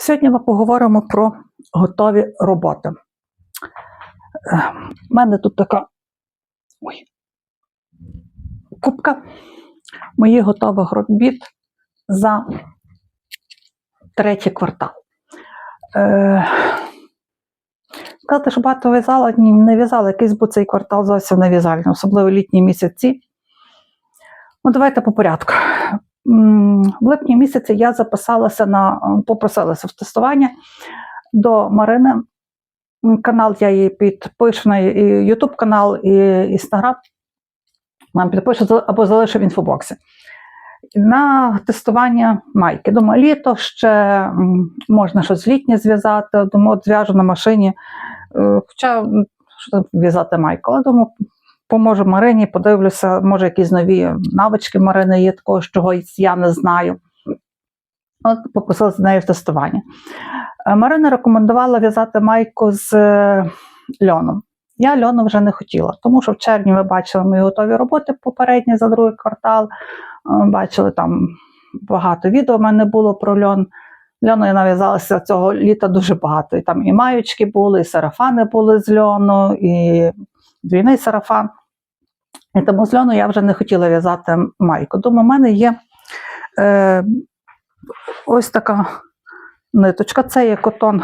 Сьогодні ми поговоримо про готові роботи. У мене тут така ой, кубка моїх готових робіт за третій квартал. Е, Сказати, що багато в'язала, ні, не в'язала, якийсь був цей квартал зовсім не в'язальний, особливо літні місяці. Ну, давайте по порядку. В липні місяці я записалася на попросилася в тестування до Марини. Канал я її підпишу на YouTube канал, і Instagram. Вам підпишу або залишу в інфобоксі. На тестування майки. Думаю, літо ще можна щось літнє зв'язати. Думаю, зв'яжу на машині. Е, Хоча що в'язати майку, але думаю, поможу Марині, подивлюся, може, якісь нові навички Марини є, такого, чого я не знаю. От попросила з нею в тестування. Е, Марина рекомендувала в'язати майку з е, льоном. Я льону вже не хотіла, тому що в червні ви бачили мої готові роботи попередні за другий квартал. Е, Бачили там багато відео в мене було про льон. Льону я нав'язалася цього літа дуже багато. І там і маючки були, і сарафани були з льону, і двійний сарафан. І тому з льону я вже не хотіла в'язати майку. Думаю, у мене є е, ось така ниточка. Це є котон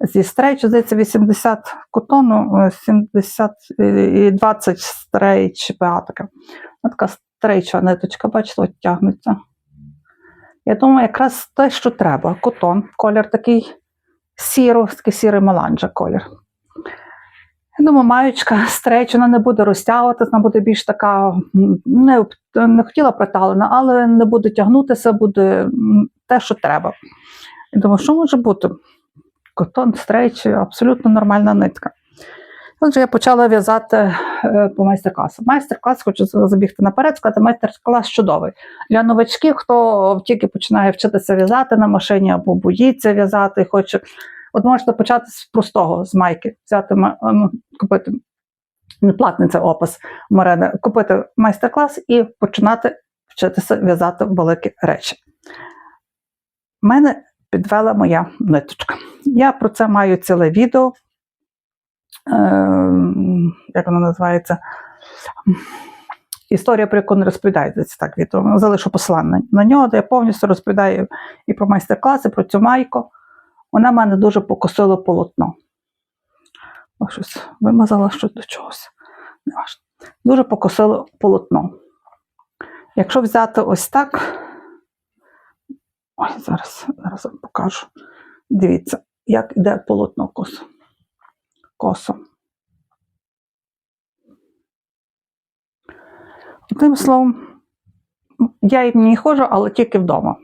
зі стрейч, здається, 80 котону, е, 70 і 20 стрейч ПА така. Така стрейча ниточка, бачите, от тягнеться. Я думаю, якраз те, що треба. Котон, колір такий сіро, такий сірий маланжа колір. Я думаю, маючка стрейч, вона не буде розтягуватися, вона буде більш така, не, не хотіла приталена, але не буде тягнутися, буде те, що треба. Я думаю, що може бути? Котон, стрейч, абсолютно нормальна нитка. Отже, я почала в'язати е, по майстер-класу. Майстер-клас, хочу забігти наперед, сказати, майстер-клас чудовий. Для новачків, хто тільки починає вчитися в'язати на машині або боїться в'язати, хоче. От можете почати з простого, з майки, взяти ем, купити не платний це опис Марини, купити майстер-клас і починати вчитися в'язати великі речі. Мене підвела моя ниточка. Я про це маю ціле відео. Е, як воно називається? Історія, про яку не розповідається так відео. Залишу посилання на нього, де я повністю розповідаю і про майстер-клас, і про цю майку. Вона в мене дуже покосила полотно. О, щось вимазала щось до чогось. Неважно. Дуже покосило полотно. Якщо взяти ось так, ой, зараз, зараз вам покажу. Дивіться, як йде полотно косо. косо. Одним словом, я і не ходжу, але тільки вдома.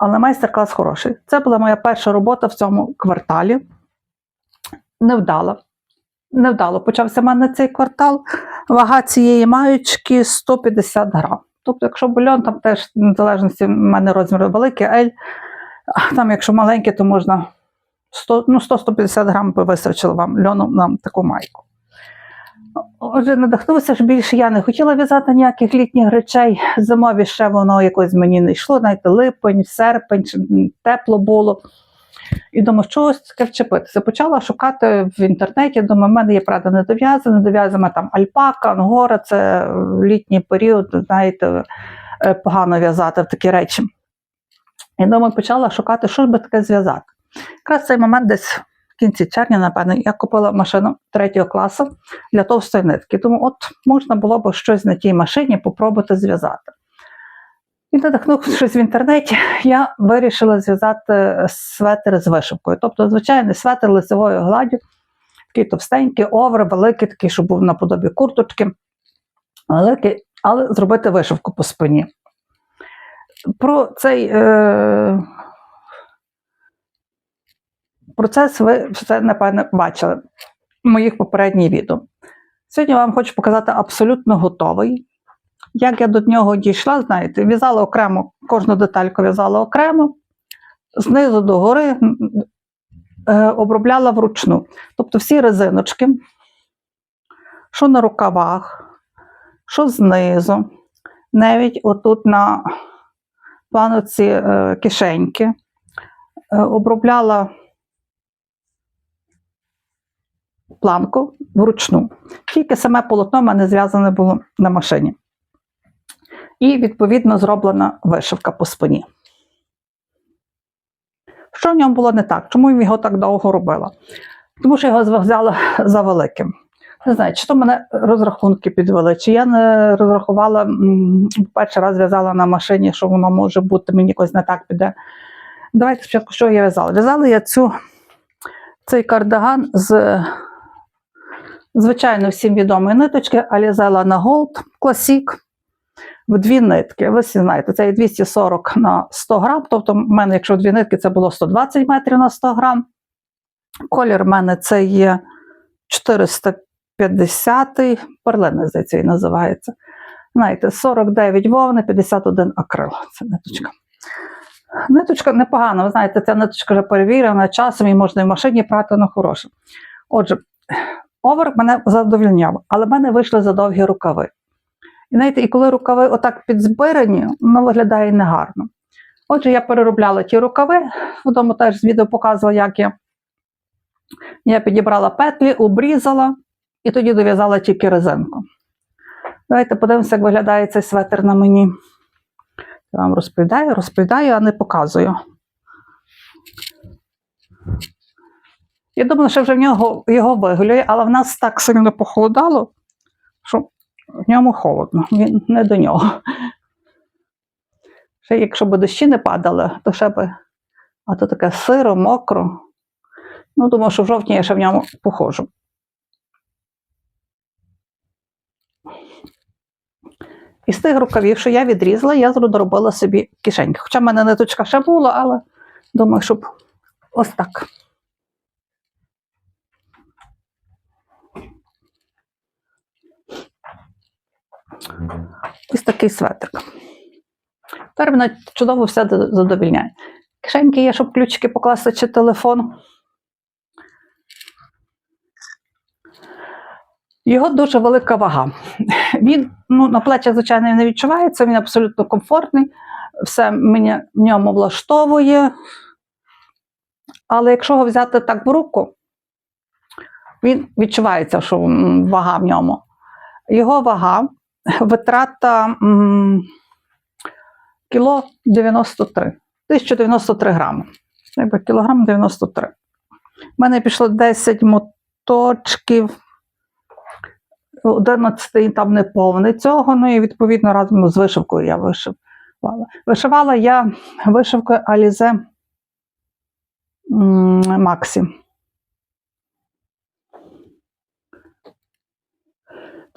Але майстер-клас хороший. Це була моя перша робота в цьому кварталі. Невдало. Невдало почався в мене цей квартал. Вага цієї маючки 150 грам. Тобто, якщо бульон, там теж, в залежності, в мене розмір великий, L, там, якщо маленький, то можна 100, ну, 100-150 грам би вистачило вам льону на таку майку. Отже, надихнулася ж більше я не хотіла в'язати ніяких літніх речей. Зимові ще воно якось мені не йшло, знаєте, липень, серпень, тепло було. І думаю, що ось таке вчепитися. Почала шукати в інтернеті. Думаю, в мене є правда недов'язана, недов'язана там альпака, ангора, це літній період, знаєте, е, погано в'язати в такі речі. І думаю, почала шукати, що ж би таке зв'язати. Якраз цей момент десь кінці червня, напевно, я купила машину третього класу для товстої нитки. Думаю, от можна було б щось на тій машині попробувати зв'язати. І надихнувшись в інтернеті, я вирішила зв'язати светр з вишивкою. Тобто, звичайний светр лицевою гладдю, такий товстенький, овер, великий, такий, щоб був наподобі курточки, великий, але зробити вишивку по спині. Про цей е, процес ви все, напевно, бачили в моїх попередніх відео. Сьогодні вам хочу показати абсолютно готовий. Як я до нього дійшла, знаєте, в'язала окремо, кожну детальку в'язала окремо, знизу до гори е, обробляла вручну. Тобто всі резиночки, що на рукавах, що знизу, навіть отут на планоці е, кишеньки, е, обробляла планку вручну. Тільки саме полотно в мене зв'язане було на машині. І, відповідно, зроблена вишивка по спині. Що в ньому було не так? Чому я його так довго робила? Тому що його зв'язала за великим. Не знаю, чи то мене розрахунки підвели, чи я не розрахувала, перший раз в'язала на машині, що воно може бути, мені якось не так піде. Давайте спочатку, що я в'язала? В'язала я цю, цей кардиган з звичайно всім відомої ниточки Alize на Gold Classic в дві нитки. Ви всі знаєте, це є 240 на 100 грам. Тобто, в мене, якщо дві нитки, це було 120 метрів на 100 грам. Колір в мене це є 450-й, перлина, здається, і називається. Знаєте, 49 вовни, 51 акрил. Це ниточка. Ниточка непогана, ви знаєте, ця ниточка вже перевірена часом і можна і в машині прати, вона хороша. Отже, овер мене задовільняв, але в мене вийшли задовгі рукави. І знаєте, і коли рукави отак підзбирані, воно виглядає негарно. Отже, я переробляла ті рукави, вдома теж з відео показувала, як я. Я підібрала петлі, обрізала і тоді дов'язала тільки резинку. Давайте подивимося, як виглядає цей светр на мені. Я вам розповідаю, розповідаю, а не показую. Я думала, що вже в нього його виголює, але в нас так сильно похолодало, що в ньому холодно, він не до нього. Ще якщо б дощі не падали, то ще би, а то таке сиро, мокро. Ну, думаю, що в жовтні я ще в ньому походжу. Із тих рукавів, що я відрізала, я доробила собі кишеньки. Хоча в мене ниточка ще була, але думаю, щоб ось так. Ось такий светрик. Тепер мене чудово все задовільняє. Кишеньки є, щоб ключики покласти чи телефон. Його дуже велика вага. Він ну, на плечах, звичайно, не відчувається, він абсолютно комфортний, все мені в ньому влаштовує. Але якщо його взяти так в руку, він відчувається, що вага в ньому. Його вага, витрата м, кіло 93, 1093 грами. Якби кілограм 93. У мене пішло 10 моточків. 11 там не повний цього, ну і відповідно разом з вишивкою я вишивала. Вишивала я вишивкою Alize Maxi.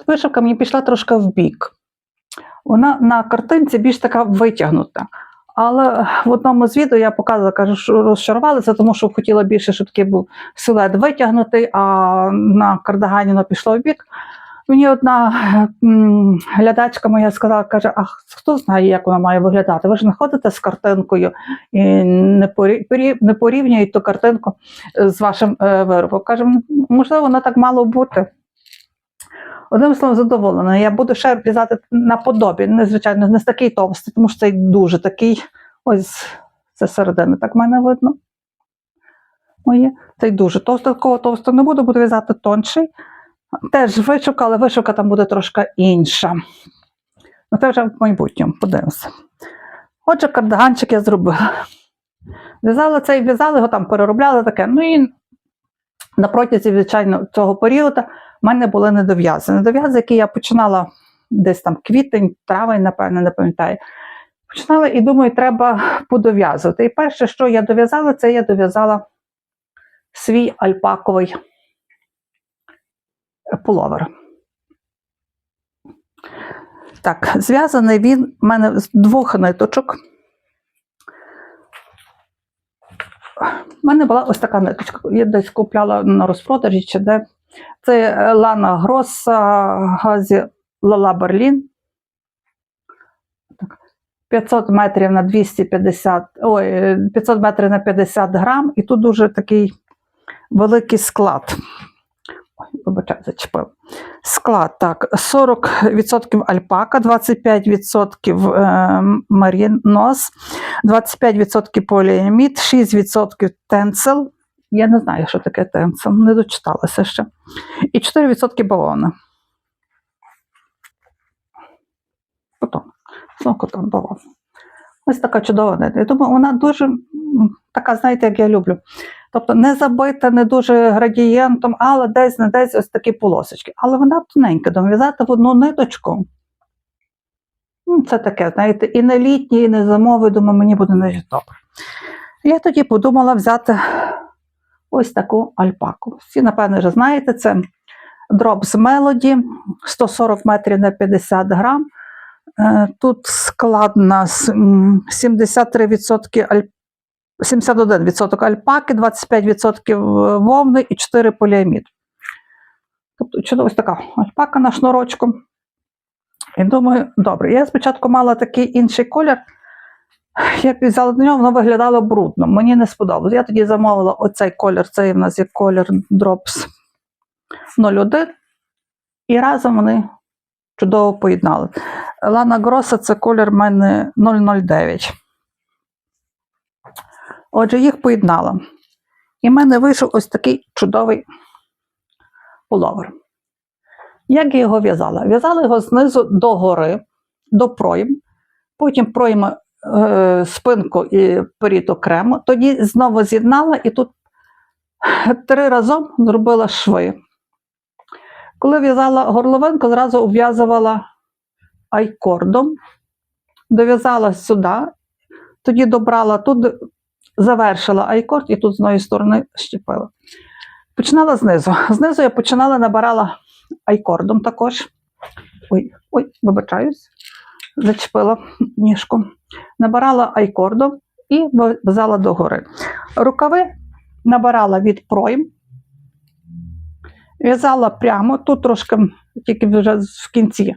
Вишивка мені пішла трошки в бік. Вона на картинці більш така витягнута. Але в одному з відео я показувала, кажу, що розчарувалася, тому що хотіла більше, щоб такий був силует витягнутий, а на кардигані воно пішло в бік. Мені одна глядачка моя сказала, каже, а хто знає, як вона має виглядати? Ви ж не ходите з картинкою і не, порі, порі- не порівнюєте ту картинку з вашим е, виробом. Каже, можливо, воно так мало бути. Одним словом, задоволена. Я буду ще в'язати на подобі. Не, з такий товстий, тому що цей дуже такий. Ось це середини, так в мене видно. Моє. Цей дуже товстий, такого товстого не буду, буду в'язати тонший. Теж вишивка, але вишивка там буде трошки інша. Ну, це вже в майбутньому, подивимося. Отже, кардиганчик я зробила. В'язала цей, в'язала його там, переробляла таке. Ну і на протязі, звичайно, цього періоду в мене були недов'язи. Недов'язи, які я починала десь там квітень, травень, напевно, не пам'ятаю. Починала і думаю, треба подов'язувати. І перше, що я дов'язала, це я дов'язала свій альпаковий пуловер. Так, зв'язаний він в мене з двох ниточок. У мене була ось така ниточка. Я десь купляла на розпродажі чи де. Це Лана Гроса Газі Лала Берлін. 500 метрів на 250, ой, 500 метрів на 50 грам, і тут дуже такий великий склад. Ой, зачепив. Склад так: 40% альпака, 25% е, марінос, 25% поліамід, 6% тенцел. Я не знаю, що таке тенцел, не дочиталася ще. І 4% бавовна. Котон. Знову котон бавовна. Ось така чудова нитка. Я думаю, вона дуже така, знаєте, як я люблю. Тобто не забита, не дуже градієнтом, але десь не десь ось такі полосочки. Але вона тоненька, думаю, в'язати в одну ниточку. ну, Це таке, знаєте, і не літній, і не зимовий, думаю, мені буде не добре. Я тоді подумала взяти ось таку альпаку. Всі, напевно, вже знаєте, це Drops Melody, 140 метрів на 50 грам. Е, Тут склад у нас м, 73% аль... 71% альпаки, 25% вовни і 4 поліамід. Тобто ось така альпака на шнурочку. І думаю, добре. Я спочатку мала такий інший колір. Як взяла до нього, воно виглядало брудно. Мені не сподобалось. Я тоді замовила оцей колір, цей в нас є колір Drops 01. І разом вони чудово поєднали. Лана Гроса це колір в мене 009. Отже, їх поєднала. І в мене вийшов ось такий чудовий пуловер. Як я його в'язала? В'язала його знизу до гори, до пройм, потім пройма е, спинку і перід окремо, тоді знову з'єднала і тут три разом зробила шви. Коли в'язала горловинку, зразу ув'язувала айкордом, дов'язала сюди, тоді добрала тут, завершила айкорд і тут з одної сторони щепила. Починала знизу. Знизу я починала, набирала айкордом також. Ой, ой, вибачаюсь, зачепила ніжку. Набирала айкордом і в'язала догори. Рукави набирала від пройм, в'язала прямо, тут трошки тільки вже в кінці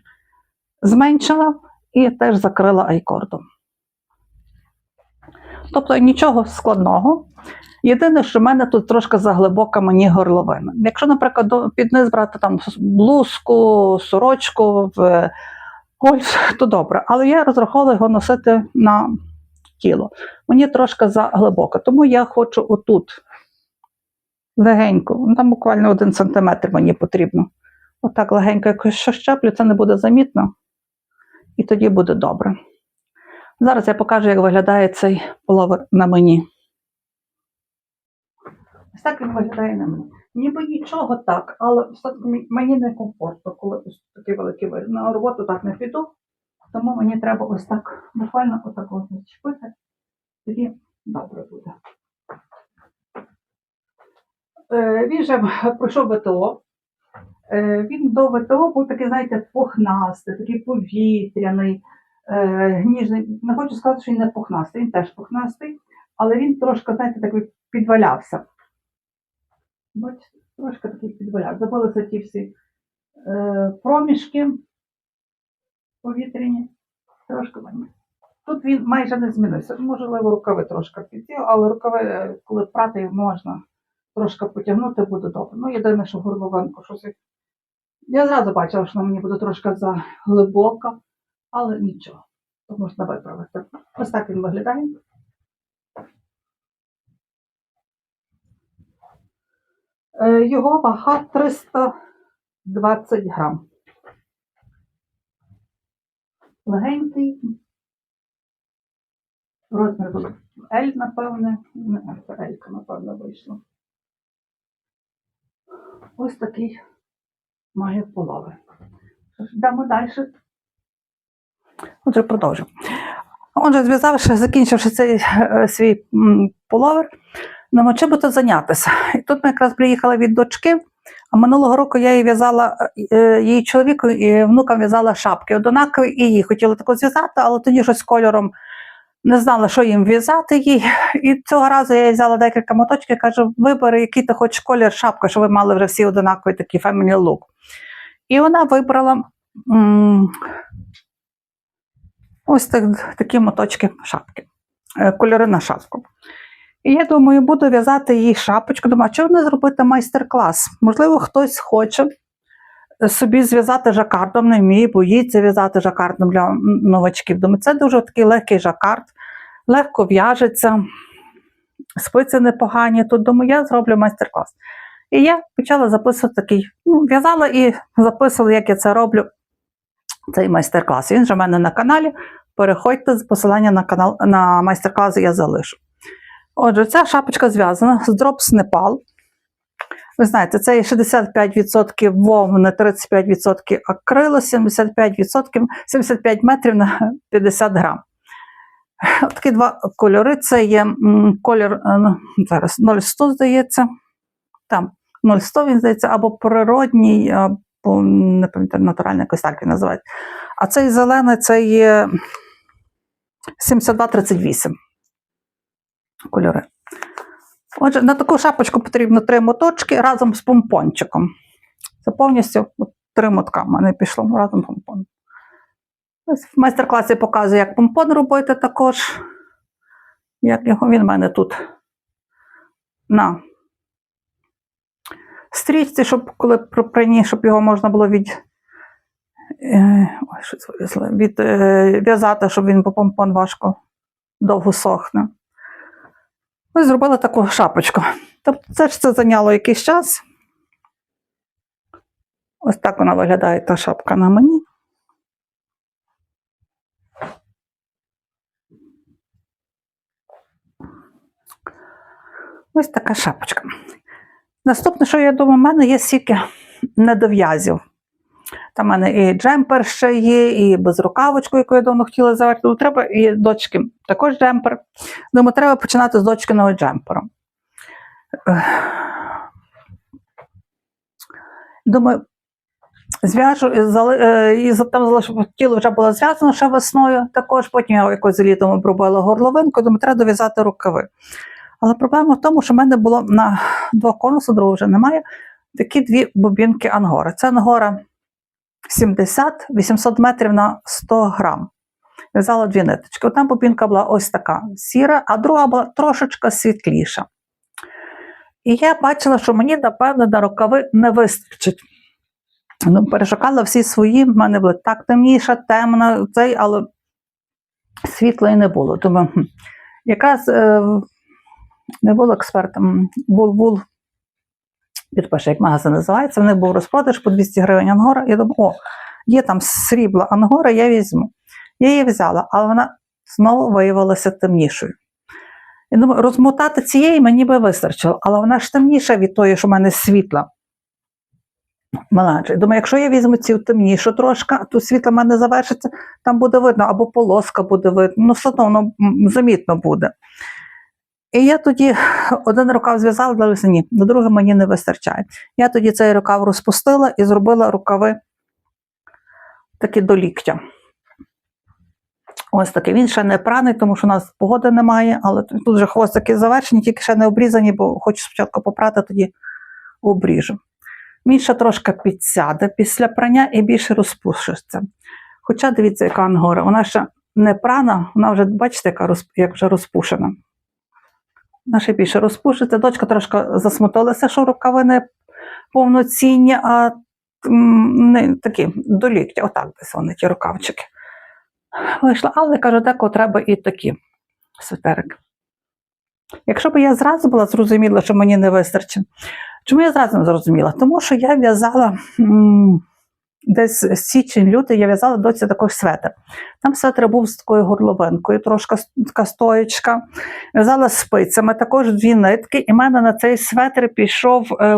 зменшила і теж закрила айкордом. Тобто нічого складного. Єдине, що в мене тут трошки заглибока мені горловина. Якщо, наприклад, під низ брати там блузку, сорочку, в гольф, то добре. Але я розраховувала його носити на тіло. Мені трошки заглибоко, тому я хочу отут легенько, ну, там буквально один сантиметр мені потрібно. Отак легенько, якось що щеплю, це не буде замітно, і тоді буде добре. Зараз я покажу, як виглядає цей половер на мені. Ось так він виглядає на мені. Ніби нічого так, але мені- не комфортно, коли ось такий великий виріб. На роботу так не піду, тому мені треба ось так буквально отак зачепити, тоді добре буде. Е, Він же пройшов ВТО. Е, Він до ВТО був такий, знаєте, пухнастий, такий повітряний, е, ніжний. Не хочу сказати, що він не пухнастий, він теж пухнастий, але він трошки, знаєте, такий підвалявся. Бачите, трошки такий підвалявся. Забилися ті всі е, проміжки повітряні. Трошки мені. Тут він майже не змінився. Можливо, рукави трошки підсіли, але рукави, е, коли прати, можна трошки потягнути, буде добре. Ну, єдине, що горловинку щось. Я зразу бачила, що мені буде трошки заглибока, але нічого. Можна виправити. Ось так він виглядає. Е, Його вага 320 грам. Легенький. Розмір буде L, напевне. Не L, це L, напевно, вийшло. Ось такий має полови. Йдемо далі. Отже, продовжимо. Отже, зв'язавши, закінчивши цей е, свій половер, думаю, чим би то зайнятися. І тут ми якраз приїхали від дочки, а минулого року я їй в'язала е, її чоловіку і внукам в'язала шапки однакові, і її хотіла таку зв'язати, але тоді щось кольором не знала, що їм в'язати їй. І цього разу я їй взяла декілька моточків і кажу, вибери, який ти хочеш колір шапки, щоб ви мали вже всі однаковий такий family look. І вона вибрала м, ось так, такі моточки шапки, е, кольори на шапку. І я думаю, буду в'язати їй шапочку. Думаю, а чого не зробити майстер-клас? Можливо, хтось хоче собі зв'язати жакардом, не вміє, боїться в'язати жакардом для новачків. Думаю, це дуже такий легкий жакард, легко в'яжеться, спиці непогані. Тут думаю, я зроблю майстер-клас. І я почала записувати такий, ну, в'язала і записувала, як я це роблю, цей майстер-клас. Він же в мене на каналі. Переходьте з посилання на канал на майстер-клас я залишу. Отже, ця шапочка зв'язана з Drops Nepal. Ви знаєте, це є 65% вовни, 35% акрилу, 75%, 75 метрів на 50 грам. Такі два кольори. Це є м, колір е, ну, зараз 0100, здається. Там 0100 він здається, або природній, або не пам'ятаю, натуральний, якось так він називається. А цей зелений це є 7238 кольори. Отже, на таку шапочку потрібно три моточки разом з помпончиком. Це повністю от, три мотка в мене пішло разом з помпоном. Ось в майстер-класі показую, як помпон робити також. Як його він в мене тут на стрічці, щоб коли при- щоб його можна було від, е, ой, щось вилізло, від е, в'язати, щоб він бо помпон важко довго сохне. Ось зробила таку шапочку. Тобто це ж це зайняло якийсь час. Ось так вона виглядає та шапка на мені. Ось така шапочка. Наступне, що я думаю, в мене є стільки недов'язів. Там в мене і джемпер ще є, і безрукавочку, яку я давно хотіла заварити. Ну, Треба і дочки також джемпер. Думаю, треба починати з дочкиного джемпера. Думаю, зв'яжу і, е, там тіло вже було зв'язано ще весною. Також потім я якось літом обробила горловинку, думаю, треба дов'язати рукави. Але проблема в тому, що в мене було на два конуси, другого вже немає, такі дві бобінки ангора. Це ангора 70-800 метрів на 100 грам. В'язала дві ниточки. Одна бобінка була ось така сіра, а друга була трошечка світліша. І я бачила, що мені, напевно, на рукави не вистачить. Ну, перешукала всі свої, в мене були так темніша, темна, цей, але світла і не було. Думаю, якраз е, не був експертом, був, був підпише, як магазин називається, в них був розпродаж по 200 гривень ангора. Я думаю, о, є там срібла ангора, я візьму. Я її взяла, але вона знову виявилася темнішою. Я думаю, розмотати цієї мені би вистачило, але вона ж темніша від тої, що в мене світла. Меланж. Думаю, якщо я візьму цю темнішу трошки, тут світло в мене завершиться, там буде видно, або полоска буде видно, ну все одно воно замітно буде. І я тоді один рукав зв'язала, дивлюся, ні, до другого мені не вистачає. Я тоді цей рукав розпустила і зробила рукави такі до ліктя. Ось такий. Він ще не праний, тому що у нас погоди немає, але тут вже хвостики завершені, тільки ще не обрізані, бо хочу спочатку попрати, тоді обріжу. Він ще трошки підсяде після прання і більше розпушиться. Хоча дивіться, яка ангора, вона ще не прана, вона вже, бачите, як вже розпушена. Вона ще більше розпушиться. Дочка трошки засмутилася, що рукави не повноцінні, а не такі до ліктя. Отак десь вони ті рукавчики. Вийшла, але каже, декого треба і такі свитерики. Якщо б я зразу була зрозуміла, що мені не вистачить. Чому я зразу не зрозуміла? Тому що я в'язала десь січень-лютий, я в'язала доці такий светр. Там светр був з такою горловинкою, трошки така стоєчка. В'язала спицями, також дві нитки, і в мене на цей светр пішов е,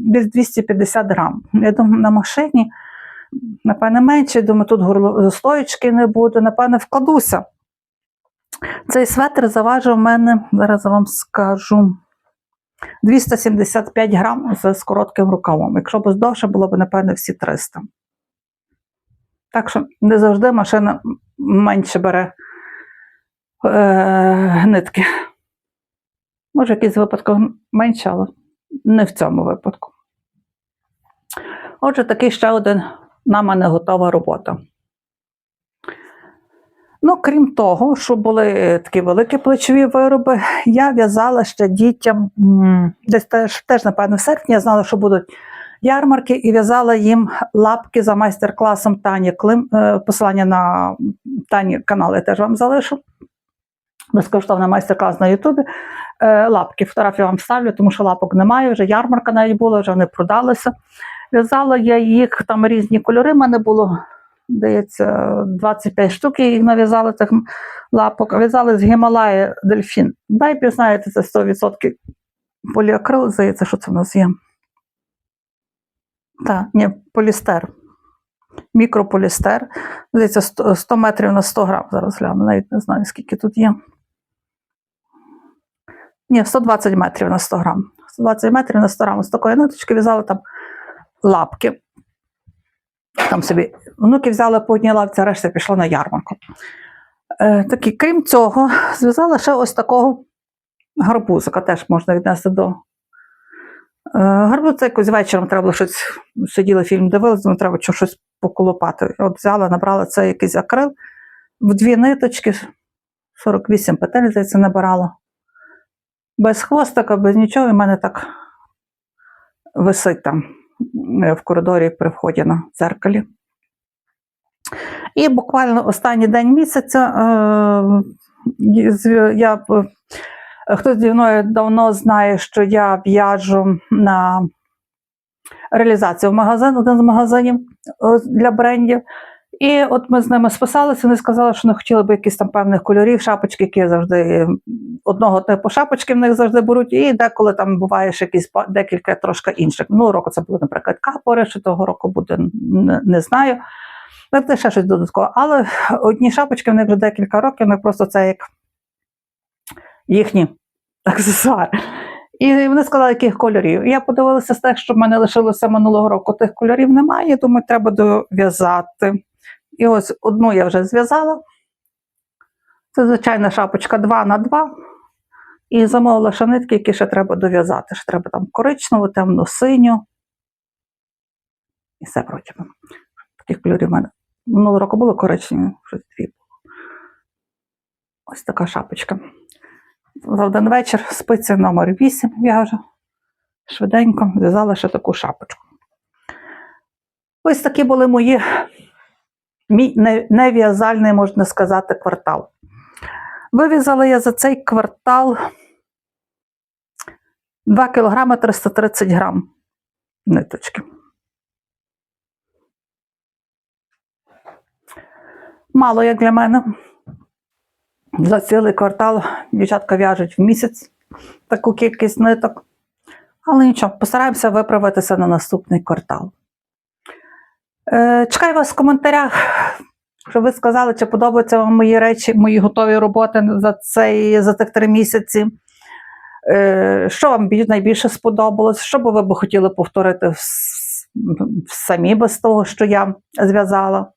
десь 250 грам. Я думаю, на машині, напевне, менше, думаю, тут горло... стоєчки не буде, напевне, вкладуся. Цей светр заважив мене, зараз вам скажу. 275 грам з, коротким рукавом. Якщо б довше, було б, напевне, всі 300. Так що не завжди машина менше бере е, нитки. Може, в якийсь випадку менше, але не в цьому випадку. Отже, такий ще один на мене готова робота. Ну, крім того, що були е, такі великі плечові вироби, я в'язала ще дітям десь теж, теж, напевно, в серпні я знала, що будуть ярмарки, і в'язала їм лапки за майстер-класом Тані Клим. Е, Посилання на Тані канал я теж вам залишу. Безкоштовний майстер-клас на Ютубі. Е, Лапки, фотографію вам ставлю, тому що лапок немає, вже ярмарка навіть була, вже вони продалися. В'язала я їх, там різні кольори в мене було, здається, 25 штук їх нав'язала цих лапок. В'язали з Гімалаї дельфін. Бейбі, знаєте, це 100% поліакрил, здається, що це в нас є. Так, ні, полістер. Мікрополістер. Здається, 100 100 метрів на 100 грам. Зараз гляну, навіть не знаю, скільки тут є. Ні, 120 метрів на 100 грам. 120 метрів на 100 грам. З такої ниточки в'язали там лапки. Там собі внуки взяли по одній лапці, решта пішла на ярмарку. Е, такі, крім цього, зв'язала ще ось такого гарбузика, теж можна віднести до. Е, гарбуз це якось вечором треба було щось сиділи фільм, дивилися, думаю, треба щось поколопати. От взяла, набрала це якийсь акрил в дві ниточки, 48 петель, здається, набирала. Без хвостика, без нічого, і в мене так висить там в коридорі при вході на дзеркалі. І буквально останній день місяця е, я, хтось зі мною давно знає, що я в'яжу на реалізацію в магазин, один з магазинів е, для брендів. І от ми з ними списалися, вони сказали, що не хотіли б якісь там певних кольорів, шапочки, які завжди е, одного типу шапочки в них завжди беруть, і деколи там буває ще якісь декілька трошки інших. Минулого року це буде, наприклад, капори, чи того року буде, не, знаю. Це ще щось додаткове. Але одні шапочки в них вже декілька років, вони просто це як їхні аксесуари. І вони сказали, яких кольорів. Я подивилася з тих, що в мене лишилося минулого року. Тих кольорів немає. Думаю, треба дов'язати. І ось одну я вже зв'язала. Це звичайна шапочка 2 на 2 І замовила ще нитки, які ще треба дов'язати. Ще треба там коричневу, темну синю. І все протягом. Таких кольорів в мене. Минулого року було коричневі, щось дві. Ось така шапочка. За один вечір спиці номер 8 в'яжу. Швиденько зв'язала ще таку шапочку. Ось такі були мої мій не- нев'язальний, можна сказати, квартал. Вив'язала я за цей квартал 2 кг 330 грам ниточки. Мало як для мене. За цілий квартал дівчатка в'яжуть в місяць таку кількість ниток. Але нічого, постараємося виправитися на наступний квартал. Е, чекаю вас в коментарях, щоб ви сказали, чи подобаються вам мої речі, мої готові роботи за, цей, за цих три місяці. Е, що вам найбільше сподобалось? Що би ви б хотіли повторити самі без того, що я зв'язала?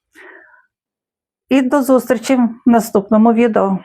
І до зустрічі в наступному відео.